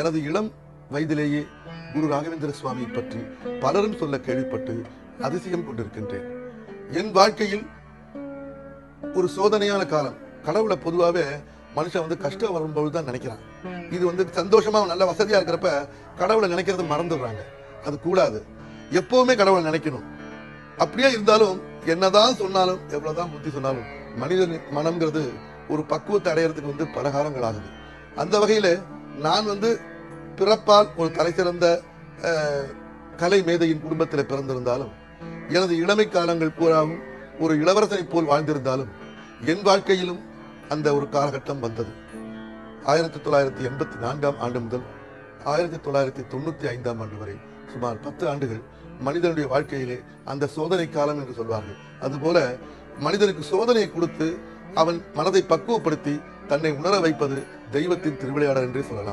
எனது இளம் வயதிலேயே குரு ராகவேந்திர சுவாமியை பற்றி பலரும் சொல்ல கேள்விப்பட்டு அதிசயம் கொண்டிருக்கின்றேன். என் வாழ்க்கையில் ஒரு சோதனையான காலம். கடவுளை பொதுவாகவே மனுஷன் வந்து கஷ்டம் வரும்போது தான் நினைக்கிறான். இது வந்து சந்தோஷமா நல்ல வசதியா இருக்கிறப்ப கடவுளை நினைக்கிறது மறந்துடுறாங்க. அது கூடாது. எப்பவுமே கடவுளை நினைக்கணும். அப்படியே இருந்தாலும் என்னதான் சொன்னாலும் எவ்வளவுதான் புத்தி சொன்னாலும் மனிதன் மனம்ங்கிறது ஒரு பக்குவத்தை அடையறதுக்கு வந்து பலகாரங்கள் ஆகுது. அந்த வகையில நான் வந்து பிறப்பால் ஒரு தலை சிறந்த கலை மேதையின் குடும்பத்தில் பிறந்திருந்தாலும் எனது இளமை காலங்கள் பூராவும் ஒரு இளவரசனை போல் வாழ்ந்திருந்தாலும் என் வாழ்க்கையிலும் அந்த ஒரு காலகட்டம் வந்தது. ஆயிரத்தி தொள்ளாயிரத்தி எண்பத்தி நான்காம் ஆண்டு முதல் ஆயிரத்தி தொள்ளாயிரத்தி தொண்ணூத்தி ஐந்தாம் ஆண்டு வரை சுமார் பத்து ஆண்டுகள் மனிதனுடைய வாழ்க்கையிலே அந்த சோதனை காலம் என்று சொல்வார்கள். அதுபோல மனிதனுக்கு சோதனையை கொடுத்து அவன் மனதை பக்குவப்படுத்தி தன்னை உணர வைப்பது தெய்வத்தின் திருவிளையாடல் என்றே சொல்லலாம்.